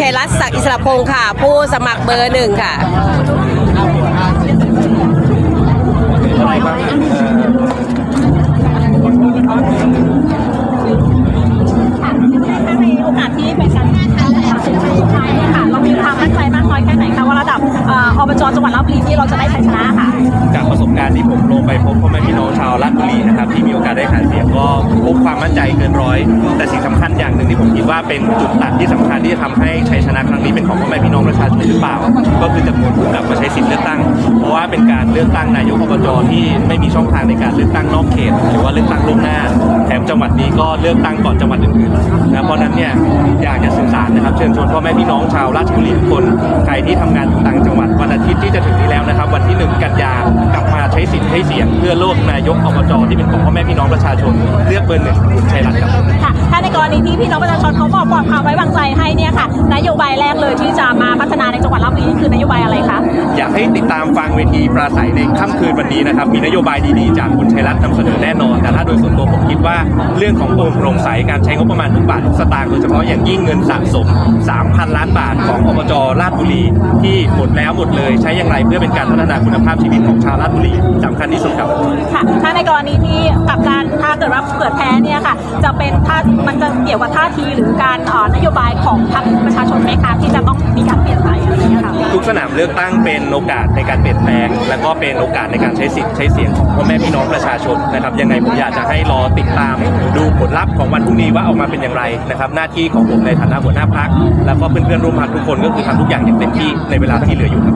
ชัยรัตน์ศักดิ์อิสระพงศ์ค่ะ ผู้สมัครเบอร์หนึ่งค่ะ บุรีที่เราจะได้ชัยชนะค่ะ จากประสบการณ์ที่ผมลงไปพบพ่อแม่พี่น้องชาวราชบุรีนะครับที่มีโอกาสได้หาเสียงก็พบความมั่นใจเกินร้อย แต่สิ่งสำคัญอย่างหนึ่งที่ผมคิดว่าเป็นจุดตัดที่สำคัญที่จะทำให้ชัยชนะครั้งนี้เป็นของพ่อแม่พี่น้องประชาชนหรือเปล่า ก็คือจำนวนผู้กลับมาใช้สิทธิ์เลือกตั้ง เพราะว่าเป็นการเลือกตั้งนายกอบจที่ไม่มีช่องทางในการเลือกตั้งนอกเขตหรือว่าเลือกตั้งล่วงหน้าแถมจังหวัดนี้ก็เลือกตั้งก่อนจังหวัดอื่นๆนะเพราะนั้นเนี่ยอยากจะสื่อสารนะครับเชิญชวนพ่อแม่พี่น้องชาวราชบุรีทุกคนใครที่ทำงานอยู่ต่างจังหวัด วันอาทิตย์ที่จะถึงนี้แล้วนะครับ วันที่ 1 กันยากลับมาใช้ สิทธิ์ใช้เสียงเพื่อเลือกนายกอบจที่เป็นของพ่อแม่พี่น้องประชาชนเลือกเบอร์หนึ่งคุณชัยรัตน์ครับค่ะถ้าในกรณีที่พี่น้องประชาชนเขาบอกความไว้วางใจให้เนี่ยค่ะนโยบายแรกเลยที่จะมาพัฒนาในจังหวัดราชบุรีนี่คือนโยบายอะไรคะอยากให้ติดตามฟังเวทีปราศัยในค่ำคืนวันนี้นะครับมีนโยบายดีๆจากคุณชัยรัตน์นำเสนอแน่นอน แต่ถ้าโดยส่วนตัวผมคิดว่าเรื่องของโปร่งโปร่งใสการใช้งบประมาณทุกบาททุกสตางค์โดยเฉพาะอย่างยิ่งเงินสะสม 3,000 ล้านบาทของอบจราชบุรีที่หมดแล้วหมดเลย ใช้อย่างไรเพื่อเป็นการพัฒนาคุณภาพชีวิตของชาวราชบุรีสำคัญที่สุดครับ ค่ะ ถ้าในกรณีที่กับการถ้าเกิดว่าเกิดแพ้เนี่ยค่ะ จะเป็นท่ามันจะเกี่ยวกับท่าทีหรือการเอ่อนโยบายของพรรคประชาชนไหมคะที่จะต้องมีการเปลี่ยนไปอะไรอย่างเงี้ยค่ะ ทุกสนามเลือกตั้งเป็นโอกาสในการเปลี่ยนแปลง และก็เป็นโอกาสในการใช้สิทธิ์ใช้เสียงของพ่อแม่พี่น้องประชาชนนะครับ ยังไงผมอยากจะให้รอติดตามดูผลลัพธ์ของวันพรุ่งนี้ว่าออกมาเป็นอย่างไรนะครับ หน้าที่ของผมในฐานะหัวหน้าพักแล้วก็เพื่อนๆร่วมพักทุกคนก็คือทำทุกอย่างอย่างเต็มที่ในเวลาที่เหลืออยู่ครับ